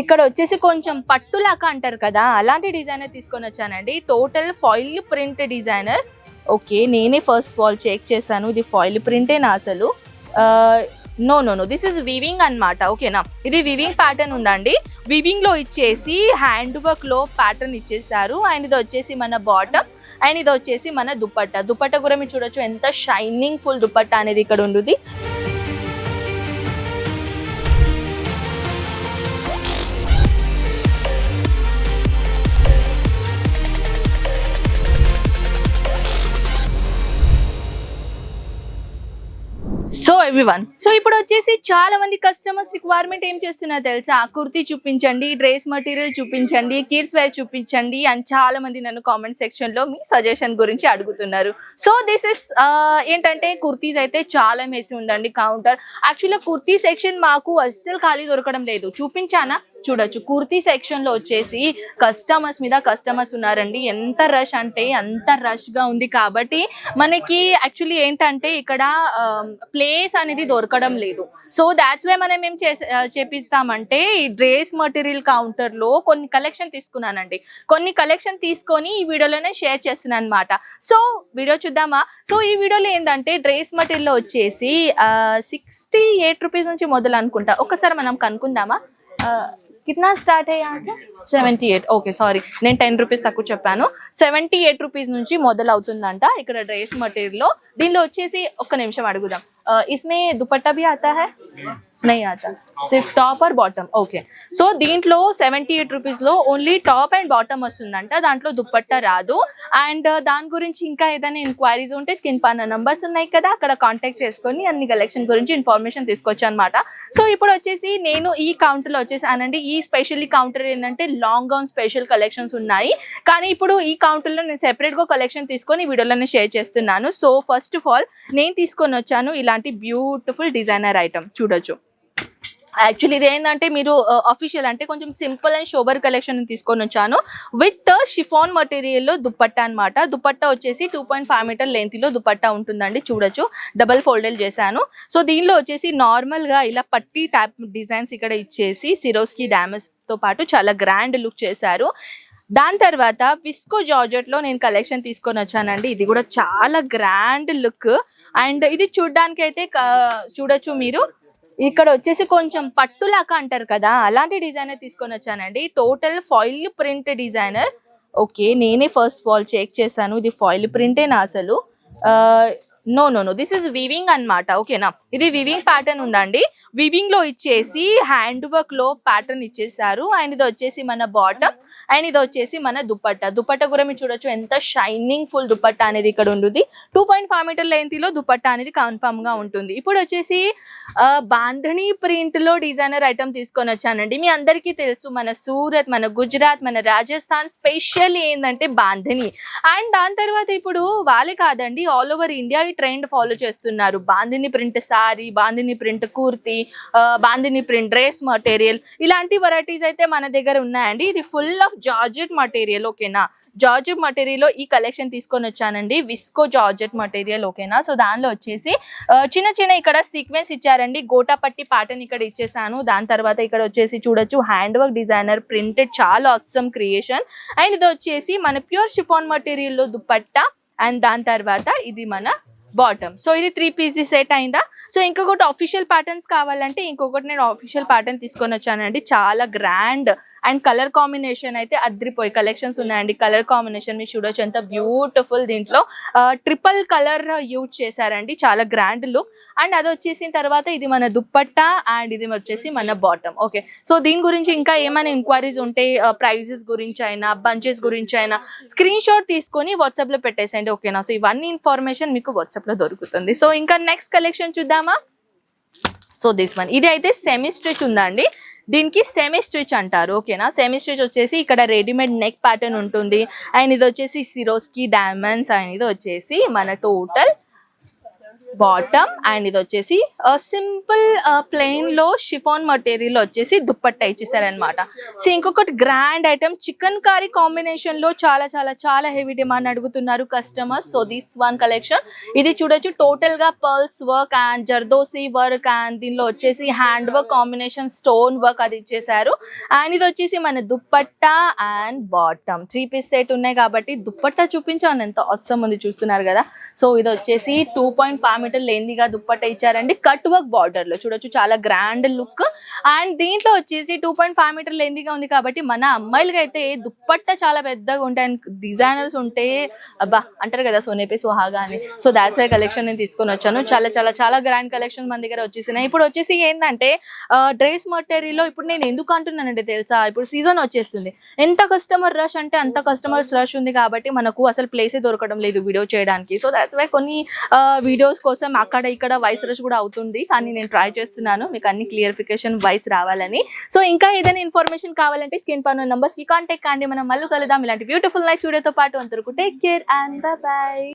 ఇక్కడ వచ్చేసి కొంచెం పట్టులాగా అంటారు కదా అలాంటి డిజైనర్ తీసుకొని వచ్చానండి. Total foil print designer okay నేనే ఫస్ట్ ఆఫ్ ఆల్ చెక్ చేశాను. ఇది ఫాయిల్ ప్రింటేనా అసలు? No no no this is weaving అన్నమాట. ఓకేనా ఇది వివింగ్ ప్యాటర్న్ ఉందండి. వివింగ్లో ఇచ్చేసి హ్యాండ్ వర్క్లో ప్యాటర్న్ ఇచ్చేసారు అండ్ ఇది వచ్చేసి మన బాటమ్ అండ్ ఇది వచ్చేసి మన దుప్పట్ట దుప్పట్ట కూడా మీరు చూడొచ్చు. ఎంత షైనింగ్ ఫుల్ దుప్పట్ట అనేది ఇక్కడ ఉంటుంది ఎవ్రీవన్. సో ఇప్పుడు వచ్చేసి చాలా మంది కస్టమర్స్ రిక్వైర్మెంట్ ఏం చేస్తున్నారు తెలుసా? కుర్తీ చూపించండి డ్రెస్ మెటీరియల్ చూపించండి కిడ్స్ వేర్ చూపించండి అని చాలా మంది నన్ను కామెంట్ సెక్షన్లో మీ సజెషన్ గురించి అడుగుతున్నారు. సో దిస్ ఇస్ ఏంటంటే కుర్తీస్ అయితే చాలా మేసి ఉందండి కౌంటర్ యాక్చువల్గా కుర్తీ సెక్షన్ మాకు అస్సలు ఖాళీ దొరకడం లేదు. చూపించానా? చూడొచ్చు. కుర్తీ సెక్షన్లో వచ్చేసి కస్టమర్స్ మీద కస్టమర్స్ ఉన్నారండి. ఎంత రష్ అంటే అంత రష్గా ఉంది కాబట్టి మనకి యాక్చువల్లీ ఏంటంటే ఇక్కడ ప్లేస్ అనేది దొరకడం లేదు. సో దాట్స్ వే మనం ఏం చేసే చేపిస్తామంటే ఈ డ్రెస్ మెటీరియల్ కౌంటర్లో కొన్ని కలెక్షన్ తీసుకున్నానండి. కొన్ని కలెక్షన్ తీసుకొని ఈ వీడియోలోనే షేర్ చేస్తున్నాను అనమాట సో వీడియో చూద్దామా? సో ఈ వీడియోలో ఏంటంటే డ్రెస్ మటీరియల్ వచ్చేసి సిక్స్టీ ఎయిట్ రూపీస్ నుంచి మొదలు అనుకుంటా. ఒకసారి మనం కనుక్కుందామా? 呃 కిतना స్టార్ట్ అయ్యాక సెవెంటీ ఎయిట్ ఓకే సారీ నేను టెన్ రూపీస్ తక్కువ చెప్పాను. సెవెంటీ ఎయిట్ రూపీస్ నుంచి మొదలవుతుందంట ఇక్కడ డ్రెస్ మెటీరియల్లో దీనిలో వచ్చేసి ఒక్క నిమిషం అడుగుదాం. Uh, ఇస్మే దుపట్టా బి ఆతా హై నై ఆతా సిర్ఫ్ టాప్ ఆర్ బాటమ్ ఓకే సో దీంట్లో సెవెంటీ ఎయిట్ రూపీస్లో ఓన్లీ టాప్ అండ్ బాటమ్ వస్తుందంట. దాంట్లో దుప్పట్టా రాదు. అండ్ uh, దాని గురించి ఇంకా ఏదైనా ఎంక్వైరీస్ ఉంటే స్కిన్ పార్న నంబర్స్ ఉన్నాయి కదా అక్కడ కాంటాక్ట్ చేసుకొని అన్ని కలెక్షన్ గురించి ఇన్ఫర్మేషన్ తీసుకోవచ్చు అనమాట సో ఇప్పుడు వచ్చేసి నేను ఈ కౌంటర్లో వచ్చేసి అనండి ఈ స్పెషల్లీ కౌంటర్ ఏంటంటే లాంగ్ గౌన్ స్పెషల్ కలెక్షన్స్ ఉన్నాయి. కానీ ఇప్పుడు ఈ కౌంటర్లో నేను సెపరేట్గా కలెక్షన్ తీసుకొని వీడియోలోనే షేర్ చేస్తున్నాను. సో ఫస్ట్ ఆఫ్ ఆల్ నేను తీసుకొని వచ్చాను ఇలాంటి బ్యూటిఫుల్ డిజైనర్ ఐటమ్ చూడొచ్చు. యాక్చువల్లీ ఇది ఏంటంటే మీరు uh, అఫీషియల్ అంటే కొంచెం సింపుల్ అండ్ షోబర్ కలెక్షన్ తీసుకొని వచ్చాను. విత్ షిఫాన్ మటీరియల్లో దుపట్టా అన్నమాట. దుపట్టా వచ్చేసి టూ పాయింట్ ఫైవ్ మీటర్ లెంత్లో దుపట్టా ఉంటుందండి చూడొచ్చు. డబల్ ఫోల్డెల్ చేశాను. సో దీనిలో వచ్చేసి నార్మల్గా ఇలా పట్టి ట్యాప్ డిజైన్స్ ఇక్కడ ఇచ్చేసి సిరోస్కి డ్యామేజ్తో పాటు చాలా గ్రాండ్ లుక్ చేశారు. దాని తర్వాత విస్కో జార్జెట్లో నేను కలెక్షన్ తీసుకొని వచ్చానండి. ఇది కూడా చాలా గ్రాండ్ లుక్ అండ్ ఇది చూడ్డానికి అయితే చూడొచ్చు మీరు. ఇక్కడ వచ్చేసి కొంచెం పట్టులాగా అంటారు కదా అలాంటి డిజైనర్ తీసుకొని వచ్చానండి. Total foil print designer okay నేనే ఫస్ట్ ఆఫ్ ఆల్ చెక్ చేశాను. ఇది ఫాయిల్ ప్రింటేనా అసలు. Uh, no no no this is weaving అన్నమాట. ఓకేనా? ఇది వివింగ్ ప్యాటర్న్ ఉందండి. వివింగ్లో ఇచ్చేసి హ్యాండ్ వర్క్లో ప్యాటర్న్ ఇచ్చేసారు అండ్ ఇది వచ్చేసి మన బాటమ్ అండ్ ఇది వచ్చేసి మన దుపట్ట. దుపట్ట కూడా మీరు చూడొచ్చు. ఎంత షైనింగ్ ఫుల్ దుపట్ట అనేది ఇక్కడ ఉంటుంది టూ పాయింట్ ఫైవ్ మీటర్ లెంత్లో దుపట్టా అనేది కన్ఫర్మ్గా ఉంటుంది. ఇప్పుడు వచ్చేసి ఆ, బాంధనీ ప్రింట్లో డిజైనర్ ఐటమ్ తీసుకొని వచ్చానండి. మీ అందరికీ తెలుసు మన సూరత్ మన గుజరాత్ మన రాజస్థాన్ స్పెషల్ ఏంటంటే బాంధని అండ్ దాని తర్వాత ఇప్పుడు వాళ్ళే కాదండి all over India trend follow చేస్తున్నారు. Bandhani print sorry bandhani print kurti bandhani print dress material ఇలాంటి వెరైటీస్ అయితే మన దగ్గర ఉన్నాయండి. ఇది ఫుల్ ఆఫ్ జార్జెట్ మటీరియల్ ఓకేనా జార్జెట్ మటీరియల్ ఈ కలెక్షన్ తీసుకొని వచ్చానండి. విస్కో జార్జెట్ మటీరియల్ ఓకేనా సో దానిలో వచ్చేసి చిన్న చిన్న ఇక్కడ సీక్వెన్స్ ఇచ్చారండి. గోటాపట్టి ప్యాటర్న్ ఇక్కడ ఇచ్చేసాను. దాని తర్వాత ఇక్కడ వచ్చేసి చూడొచ్చు హ్యాండ్ వర్క్ డిజైనర్ ప్రింటెడ్ చాలా అక్సమ్ క్రియేషన్ అండ్ ఇది వచ్చేసి మన ప్యూర్ షిఫాన్ మటీరియల్లో దుప్పట్టా అండ్ దాని తర్వాత ఇది మన బాటమ్ సో ఇది త్రీ పీస్ ది సెట్ అయిందా? సో ఇంకొకటి అఫీషియల్ ప్యాటర్న్స్ కావాలంటే ఇంకొకటి నేను అఫీషియల్ ప్యాటర్న్ తీసుకొని వచ్చానండి. చాలా గ్రాండ్ అండ్ కలర్ కాంబినేషన్ అయితే అద్రిపోయి కలెక్షన్స్ ఉన్నాయండి. కలర్ కాంబినేషన్ మీరు చూడొచ్చు. ఎంత బ్యూటిఫుల్ దీంట్లో. ట్రిపుల్ కలర్ యూజ్ చేశారండి. చాలా గ్రాండ్ లుక్ అండ్ అది వచ్చేసిన తర్వాత ఇది మన దుప్పట్టా అండ్ ఇది వచ్చేసి మన బాటమ్ ఓకే సో దీని గురించి ఇంకా ఏమైనా ఎంక్వైరీస్ ఉంటే ప్రైజెస్ గురించి అయినా బంచెస్ గురించి అయినా స్క్రీన్ షాట్ తీసుకొని వాట్సాప్లో పెట్టేసేయండి. ఓకేనా సో ఇవన్నీ ఇన్ఫర్మేషన్ మీకు వాట్సాప్ లో దొరుకుతుంది. సో ఇంకా నెక్స్ట్ కలెక్షన్ చూద్దామా? సో దిస్ వన్ ఇది అయితే సెమీ స్టిచ్ ఉందండి. దీనికి సెమీ స్టిచ్ అంటారు. ఓకేనా సెమీ స్టిచ్ వచ్చేసి ఇక్కడ రెడీమేడ్ నెక్ ప్యాటర్న్ ఉంటుంది. అండ్ ఇది వచ్చేసి సిరోస్కి డైమండ్స్ అండ్ ఇది వచ్చేసి మన టోటల్ బాటమ్ అండ్ ఇది వచ్చేసి సింపుల్ ప్లెయిన్లో షిఫాన్ మటీరియల్ వచ్చేసి దుప్పట్టా ఇచ్చేసారనమాట సో ఇంకొకటి గ్రాండ్ ఐటమ్ చికెన్ కర్రీ కాంబినేషన్లో చాలా చాలా చాలా హెవీ డిమాండ్ అడుగుతున్నారు customers so this one collection ఇది చూడొచ్చు టోటల్గా pearls work and zardozi work and దీనిలో వచ్చేసి hand work combination stone work అది ఇచ్చేసారు అండ్ ఇది వచ్చేసి మన dupatta and bottom three piece set ఉన్నాయి కాబట్టి దుప్పట్టా చూపించాను ఎంత అవసరం ఉంది చూస్తున్నారు కదా. సో ఇది వచ్చేసి టూ పాయింట్ ఫైవ్ మీటర్ లేనిదిగా దుప్పట్ట ఇచ్చారండి. కట్ వర్క్ బార్డర్లో చూడొచ్చు చాలా గ్రాండ్ లుక్ అండ్ దీంట్లో వచ్చేసి టూ పాయింట్ ఫైవ్ మీటర్ లేనిదిగా ఉంది కాబట్టి మన అమ్మాయిలకి అయితే దుప్పట్ట చాలా పెద్దగా ఉంటాయి. అండ్ డిజైనర్స్ ఉంటే అబ్బా అంటారు కదా సోనేపే సుహాగా అని. సో దాట్స్ వై కలెక్షన్ నేను తీసుకొని వచ్చాను. చాలా చాలా చాలా గ్రాండ్ కలెక్షన్ మన దగ్గర వచ్చేసినాయి. ఇప్పుడు వచ్చేసి ఏంటంటే డ్రెస్ మెటీరియల్లో ఇప్పుడు నేను ఎందుకు అంటున్నానంటే తెలుసా? ఇప్పుడు సీజన్ వచ్చేస్తుంది. ఎంత కస్టమర్ రష్ అంటే అంత కస్టమర్స్ రష్ ఉంది కాబట్టి మనకు అసలు ప్లేసే దొరకడం లేదు వీడియో చేయడానికి. సో దాట్స్ వై కొన్ని వీడియోస్ కోసం అక్కడ ఇక్కడ వాయిస్ రష్ కూడా అవుతుంది. కానీ నేను ట్రై చేస్తున్నాను. మీకు అన్ని క్లియరిఫికేషన్ వాయిస్ రావాలని. సో ఇంకా ఏదైనా ఇన్ఫర్మేషన్ కావాలంటే స్క్రీన్ పైన నంబర్స్కి కాంటాక్ట్ కండి మనం మళ్ళీ కలుద్దాం. ఇలాంటి బ్యూటిఫుల్ నైట్ వీడియోతో పాటు అంతవరకు టేక్ కేర్ అండ్ బై